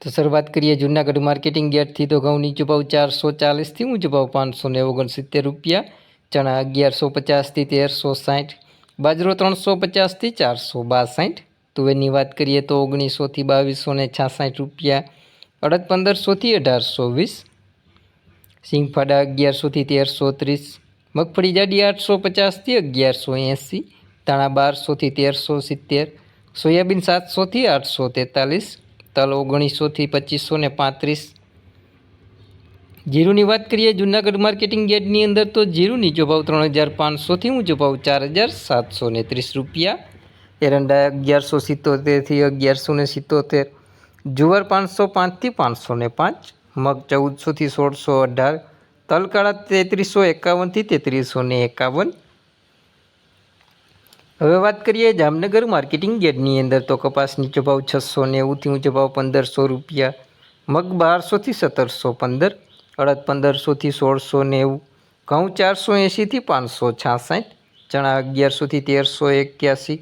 તો શરૂઆત કરીએ જૂનાગઢ માર્કેટિંગ યાર્ડથી. તો ઘઉં નીચો ભાવ ચારસો ચાલીસથી, ઊંચો ભાવ પાંચસો ને ઓગણસિત્તેર રૂપિયા, ચણા અગિયારસો પચાસથી તેરસો સાઠ, બાજરો ત્રણસો પચાસથી ચારસો બાસઠ. તુવેરની વાત કરીએ તો ઓગણીસોથી બાવીસો ને છાસઠ રૂપિયા, અડદ પંદરસોથી અઢારસો વીસ સિંગફાડા અગિયારસોથી તેરસો ત્રીસ, મગફળી જાડી આઠસો પચાસથી અગિયારસો એંસી, ધાણા બારસોથી તેરસો સિત્તેર, સોયાબીન સાતસોથી આઠસો તેતાલીસ તલ ઓગણીસોથી પચીસો ને પાંત્રીસ. જીરુની વાત કરીએ, જૂનાગઢ માર્કેટિંગ યાર્ડની અંદર તો જીરું નીચો ભાવ ત્રણ હજાર પાંચસોથી ઊંચો ભાવ ચાર હજાર સાતસો ને ત્રીસ રૂપિયા. એરંડા અગિયારસો સિત્તોતેરથી અગિયારસો ને સિત્તોતેર. જુવાર પાંચસો પાંચથી પાંચસો ને પાંચ. મગ ચૌદસોથી સોળસો અઢાર. તલકાળા તેત્રીસો એકાવનથી તેત્રીસો ને એકાવન. હવે વાત કરીએ જામનગર માર્કેટિંગ યાર્ડની અંદર તો કપાસ નીચો ભાવ છસો નેવુંથી ઊંચો ભાવ પંદરસો રૂપિયા, મગ બારસોથી સત્તરસો પંદર, અડદ પંદરસોથી સોળસો નેવું ઘઉં ચારસો એંશીથી પાંચસો છાસઠ, ચણા અગિયારસોથી તેરસો એક્યાસી,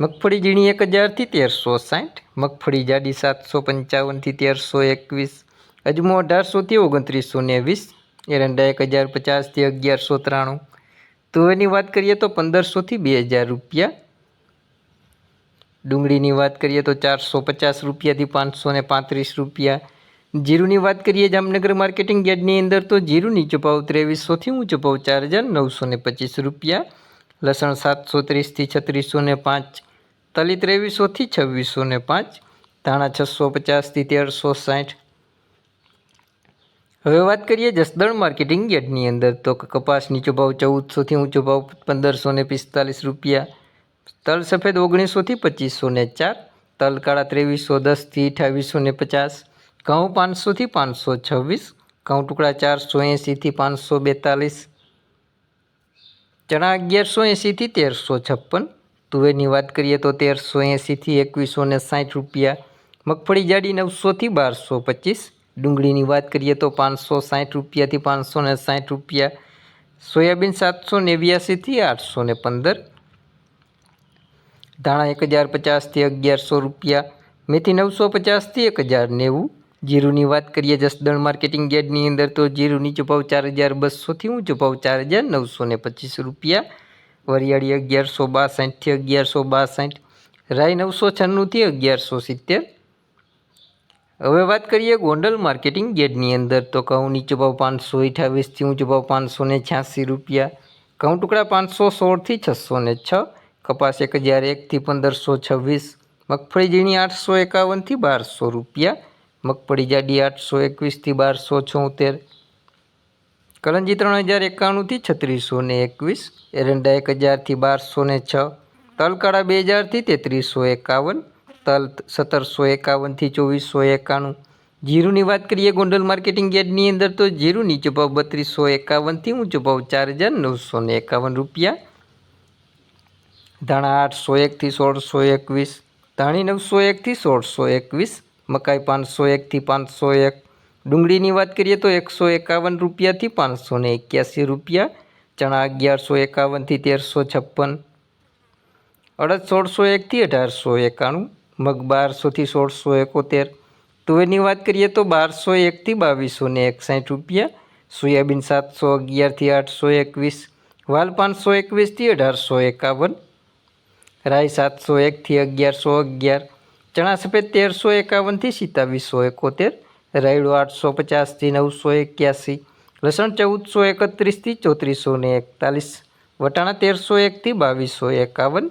મગફળી ઝીણી એક હજારથી તેરસો સાઠ, મગફળી જાડી સાતસો પંચાવનથી તેરસો એકવીસ, અજમો અઢારસોથી ઓગણત્રીસો વીસ એરંડા એક હજાર પચાસથી અગિયારસો ત્રાણું તુવેરની વાત કરીએ તો પંદરસોથી બે હજાર રૂપિયા. ડુંગળીની વાત કરીએ તો ચારસો પચાસ રૂપિયાથી પાંચસો ને પાંત્રીસ રૂપિયા. જીરુની વાત કરીએ જામનગર માર્કેટિંગ યાર્ડની અંદર તો જીરું નીચો ભાવ ત્રેવીસોથી ઊંચો ભાવ ચાર હજાર નવસો ને પચીસ રૂપિયા. લસણ સાતસો ત્રીસથી છત્રીસો ને પાંચ. તલી ત્રેવીસોથી છવ્વીસો ને પાંચ. ધાણા છસો પચાસથી તેરસો સાઠ. હવે વાત કરીએ જસદણ માર્કેટિંગ યાર્ડની અંદર. તો કપાસ નીચો ચૌદસોથી ઊંચો ભાવ પંદરસો ને પિસ્તાલીસ રૂપિયા. તલ સફેદ ઓગણીસોથી પચીસો ને ચાર. તલ કાળા ત્રેવીસો દસથી અઠાવીસો ને પચાસ. ઘઉં પાંચસોથી પાંચસો છવ્વીસ. ઘઉં ટુકડા ચારસો એંશીથી પાંચસો બેતાલીસ. ચણા અગિયારસો એંશીથી તેરસો છપ્પન. તુવેરની વાત કરીએ તો તેરસો એંશીથી એકવીસો ને સાઠ રૂપિયા. મગફળી જાડી નવસોથી બારસો પચીસ. ડુંગળીની વાત કરીએ તો પાંચસો સાઠ રૂપિયાથી પાંચસો ને સાઠ રૂપિયા, સોયાબીન સાતસો નેવ્યાસીથી આઠસો ને પંદર, ધાણા એક હજાર પચાસથી અગિયારસો રૂપિયા, મેથી નવસો પચાસથી એક હજાર નેવું. જીરુની વાત કરીએ જસદણ માર્કેટિંગ યાર્ડની અંદર તો જીરું નીચો ભાવ ચાર હજાર બસોથી ઊંચો ભાવ ચાર હજાર નવસો ને પચીસ રૂપિયા. વરિયાળી અગિયારસો બાસઠથી અગિયારસો બાસઠ. રાઈ નવસો છન્નુંથી અગિયારસો સિત્તેર. હવે વાત કરીએ ગોંડલ માર્કેટિંગ ગેટની અંદર. તો ઘઉં નીચો ભાવ પાંચસો અઠાવીસથી ઊંચો ભાવ પાંચસો ને છ્યાસી રૂપિયા. ઘઉં ટુકડા પાંચસો સોળથી છસો ને છ. કપાસ એક હજાર એકથી પંદરસો છવ્વીસ. મગફળી ઝીણી આઠસો એકાવનથી બારસો રૂપિયા. મગફળી જાડી આઠસો એકવીસથી બારસો છોતેર. કરંજી ત્રણ હજાર એકાણુંથી છત્રીસો ને એકવીસ. એરંડા એક હજારથી બારસો ને છ. તલકાળા બે હજારથી તેત્રીસો એકાવન. તલ સત્તરસો એકાવનથી ચોવીસો એકાણું. જીરુની વાત કરીએ ગોંડલ માર્કેટિંગ યાર્ડની અંદર, તો જીરું નીચો ભાવ બત્રીસો એકાવનથી ઊંચો ભાવ ચાર હજાર નવસો ને એકાવન રૂપિયા. ધાણા આઠસો એકથી સોળસો એકવીસ, ધાણી નવસો એકથી સોળસો એકવીસ, મકાઈ પાંચસો એકથી પાંચસો એક. ડુંગળીની વાત કરીએ તો એકસો એકાવન રૂપિયાથી પાંચસો ને એક્યાસી રૂપિયા, ચણા અગિયારસો એકાવનથી તેરસો છપ્પન, અડદ સોળસો એકથી અઢારસો એકાણું મગ બારસોથી સોળસો એકોતેર. તુવેરની વાત કરીએ તો બારસો એકથી બાવીસો ને એકસાઠ રૂપિયા. સોયાબીન સાતસો અગિયારથી આઠસો એકવીસ. વાલ પાંચસો એકવીસથી અઢારસો એકાવન. રાઈ સાતસો એકથી અગિયારસો અગિયાર. ચણા સફેદ તેરસો એકાવનથી સિત્તાવીસો એકોતેર. રાયડો આઠસો પચાસથી નવસો એક્યાસી. લસણ ચૌદસો એકત્રીસથી ચોત્રીસો એકતાલીસ. વટાણા તેરસો એકથી બાવીસો એકાવન.